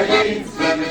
Браття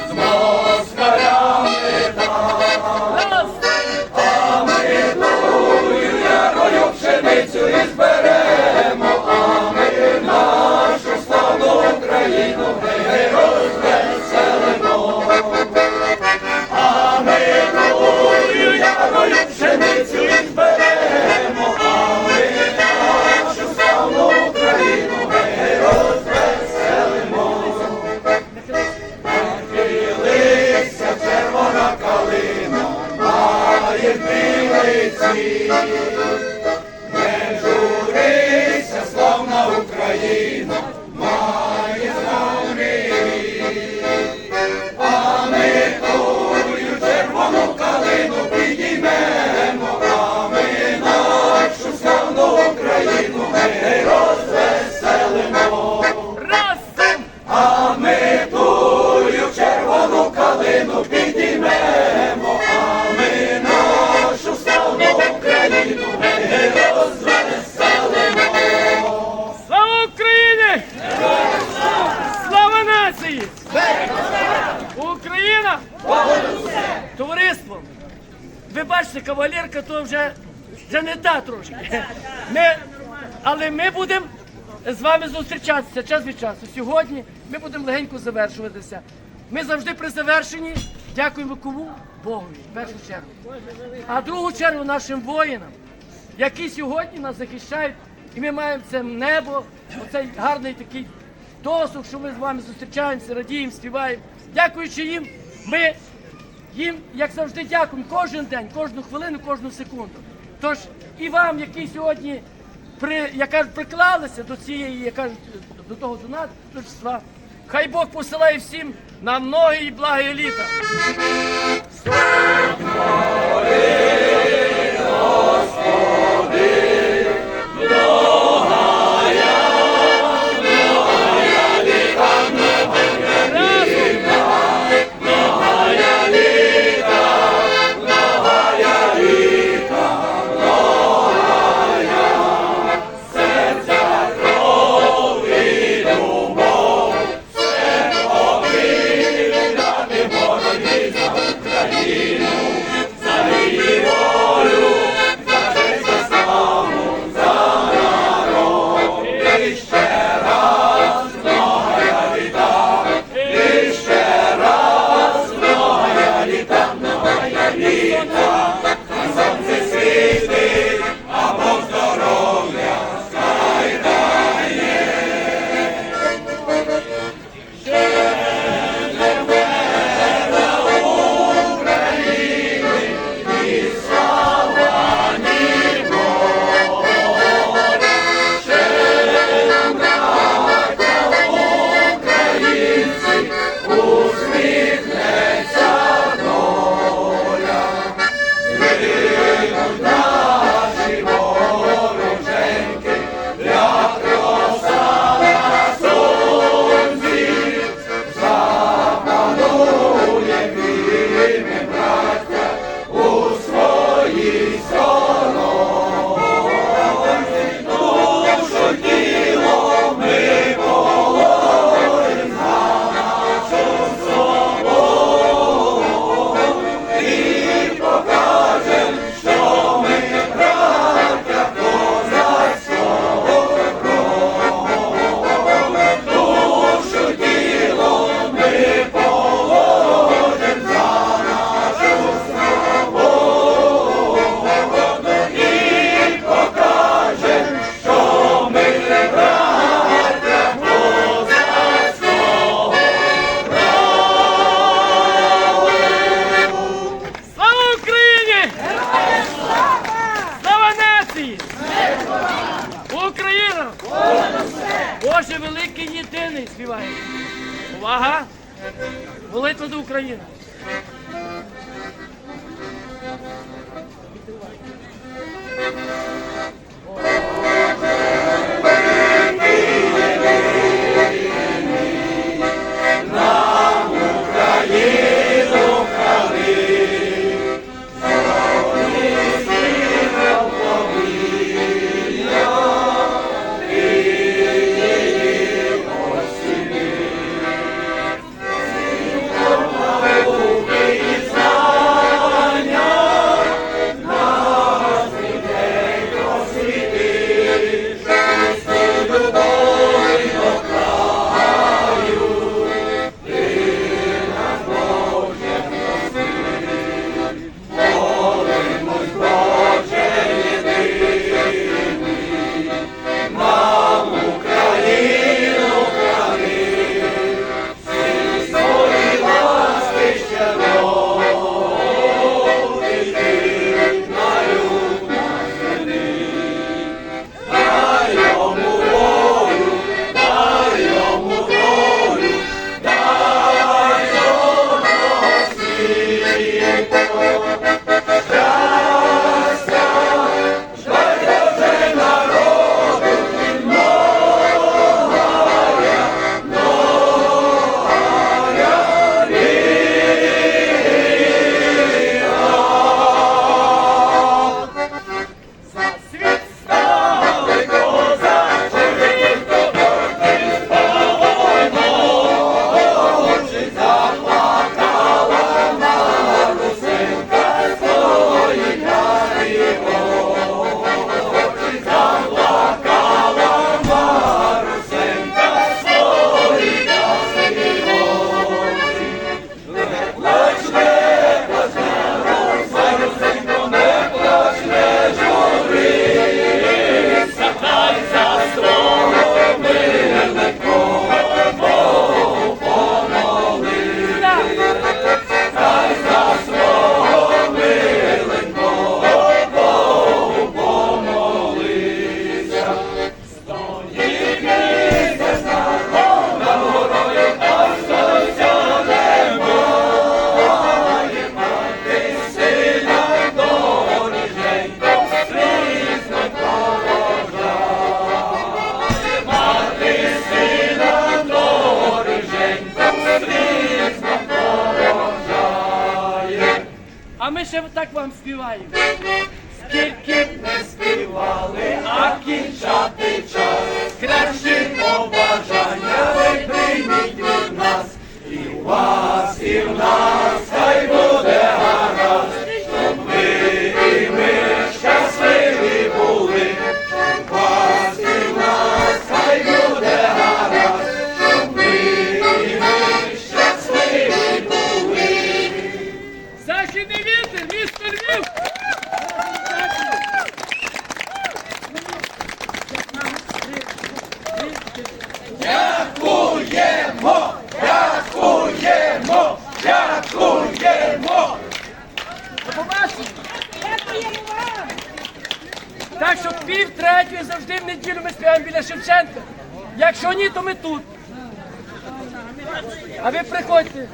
цвіт. Не Україна! Товариство! Ви бачите, кавалерка то вже, вже не та трошки. Ми, але ми будемо з вами зустрічатися час від часу. Сьогодні ми будемо легенько завершуватися. Ми завжди при завершенні дякуємо кому? Богу, в першу чергу. А другу чергу нашим воїнам, які сьогодні нас захищають, і ми маємо це небо, оцей гарний такий досуг, що ми з вами зустрічаємося, радіємо, співаємо. Дякуючи їм, ми їм, як завжди, дякуємо кожен день, кожну хвилину, кожну секунду. Тож і вам, які сьогодні при, як кажуть, приклалися до цієї, як кажуть, до того донату, торжества, хай Бог посилає всім на многі і благі літа. Слава нації! Україна! Боже великий єдиний співає! Увага! Молитва до України! Ще так вам співаю. Скільки б не співали, а кінчати час. Кращі що пів третьої завжди в неділю ми співаємо біля Шевченка. Якщо ні, то ми тут. А ви приходьте.